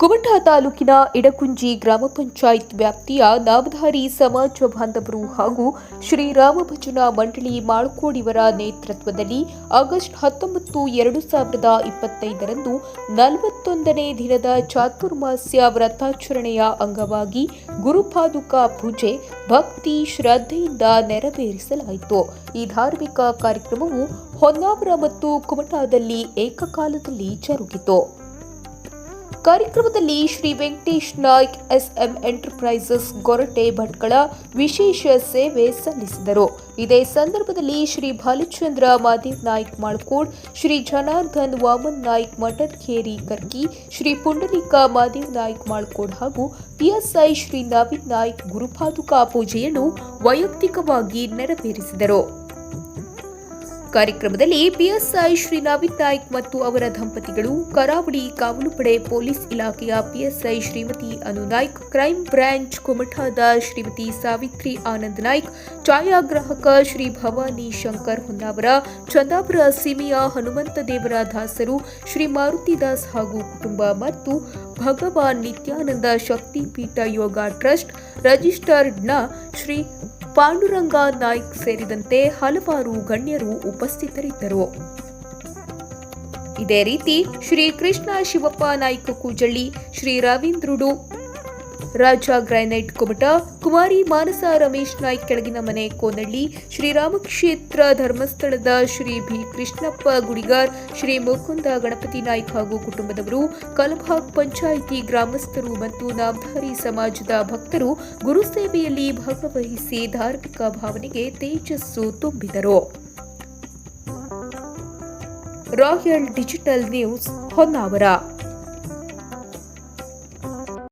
ಕುಮಟಾ ತಾಲೂಕಿನ ಇಡಕುಂಜಿ ಗ್ರಾಮ ಪಂಚಾಯತ್ ವ್ಯಾಪ್ತಿಯ ನಾಮಧಾರಿ ಸಮಾಜ ಬಾಂಧವರು ಹಾಗೂ ಶ್ರೀರಾಮ ಭಜನಾ ಮಂಡಳಿ ಮಾಳ್ಕೋಡಿವರ ನೇತೃತ್ವದಲ್ಲಿ ಆಗಸ್ಟ್ ಹತ್ತೊಂಬತ್ತು, ಎರಡು ಸಾವಿರದ ಇಪ್ಪತ್ತೈದರಂದು ನಲವತ್ತೊಂದನೇ ದಿನದ ಚಾತುರ್ಮಾಸ್ಯ ವ್ರತಾಚರಣೆಯ ಅಂಗವಾಗಿ ಗುರುಪಾದುಕಾ ಪೂಜೆ ಭಕ್ತಿ ಶ್ರದ್ಧೆಯಿಂದ ನೆರವೇರಿಸಲಾಯಿತು. ಈ ಧಾರ್ಮಿಕ ಕಾರ್ಯಕ್ರಮವು ಹೊನ್ನಾವರ ಮತ್ತು ಕುಮಟಾದಲ್ಲಿ ಏಕಕಾಲದಲ್ಲಿ ಜರುಗಿತು. ಕಾರ್ಯಕ್ರಮದಲ್ಲಿ ಶ್ರೀ ವೆಂಕಟೇಶ್ ನಾಯ್ಕ್, ಎಸ್ಎಂ ಎಂಟರ್ಪ್ರೈಸಸ್ ಗೊರಟೆ ಭಟ್ಕಳ ವಿಶೇಷ ಸೇವೆ ಸಲ್ಲಿಸಿದರು. ಇದೇ ಸಂದರ್ಭದಲ್ಲಿ ಶ್ರೀ ಬಾಲಚಂದ್ರ ಮಾದೇವ್ ನಾಯ್ಕ್ ಮಾಳ್ಕೋಡ್, ಶ್ರೀ ಜನಾರ್ದನ್ ವಾಮನ್ ನಾಯ್ಕ್ ಮಠದ್ಕೇರಿ ಕರ್ಕಿ, ಶ್ರೀ ಪುಂಡಲಿಕ ಮಾದೇವ್ ನಾಯ್ಕ್ ಮಾಳ್ಕೋಡ್ ಹಾಗೂ ಪಿಎಸ್ಐ ಶ್ರೀ ನವೀನ್ ನಾಯ್ಕ್ ಗುರುಪಾದುಕಾ ಪೂಜೆಯನ್ನು ವೈಯಕ್ತಿಕವಾಗಿ ನೆರವೇರಿಸಿದರು. ಕಾರ್ಯಕ್ರಮದಲ್ಲಿ ಪಿಎಸ್ಐ ಶ್ರೀ ನವೀನ್ ನಾಯ್ಕ್ ಮತ್ತು ಅವರ ದಂಪತಿಗಳು, ಕರಾವಳಿ ಕಾವಲು ಪಡೆ ಪೊಲೀಸ್ ಇಲಾಖೆಯ PSI Shrimati Anu Naik crime branch ಕುಮಟಾದ Shrimati Savitri Anand Naik, ಛಾಯಾಗ್ರಾಹಕ ಶ್ರೀ ಭವಾನಿ ಶಂಕರ್ ಹೊನ್ನಾವರ, ಚಂದಾಪುರ ಸೀಮೆಯ ಹನುಮಂತ ದೇವರ ದಾಸರು ಶ್ರೀ ಮಾರುತಿದಾಸ್ ಹಾಗೂ ಕುಟುಂಬ ಮತ್ತು ಭಗವಾನ್ ನಿತ್ಯಾನಂದ ಶಕ್ತಿಪೀಠ ಯೋಗ ಟ್ರಸ್ಟ್, ರಜಿಸ್ಟರ್ಡ್ನ ಶ್ರೀ ಪಾಂಡುರಂಗ ನಾಯ್ಕ್ ಸೇರಿದಂತೆ ಹಲವಾರು ಗಣ್ಯರು ಉಪಸ್ಥಿತರಿದ್ದರು. ಇದೇ ರೀತಿ ಶ್ರೀ ಕೃಷ್ಣ ಶಿವಪ್ಪ ನಾಯ್ಕ ಕೂಜಳ್ಳಿ, ಶ್ರೀ ರವೀಂದ್ರುಡು ರಾಜ ಗ್ರಾನೈಟ್ ಕುಮಟ, ಕುಮಾರಿ ಮಾನಸ ರಮೇಶ್ ನಾಯ್ಕ್ ಕೆಳಗಿನ ಮನೆ ಕೋನಳ್ಳಿ ಶ್ರೀರಾಮಕ್ಷೇತ್ರ ಧರ್ಮಸ್ಥಳದ ಶ್ರೀ ಬಿ ಕೃಷ್ಣಪ್ಪ ಗುಡಿಗಾರ್, ಶ್ರೀ ಮುಕುಂದ ಗಣಪತಿ ನಾಯ್ಕ್ ಹಾಗೂ ಕುಟುಂಬದವರು, ಕಲಬಾಗ್ ಪಂಚಾಯಿತಿ ಗ್ರಾಮಸ್ಥರು ಮತ್ತು ನಾಮಧಾರಿ ಸಮಾಜದ ಭಕ್ತರು ಗುರುಸೇವೆಯಲ್ಲಿ ಭಾಗವಹಿಸಿ ಧಾರ್ಮಿಕ ಭಾವನೆಗೆ ತೇಜಸ್ಸು ತುಂಬಿದರು. Royal digital news Honnavar.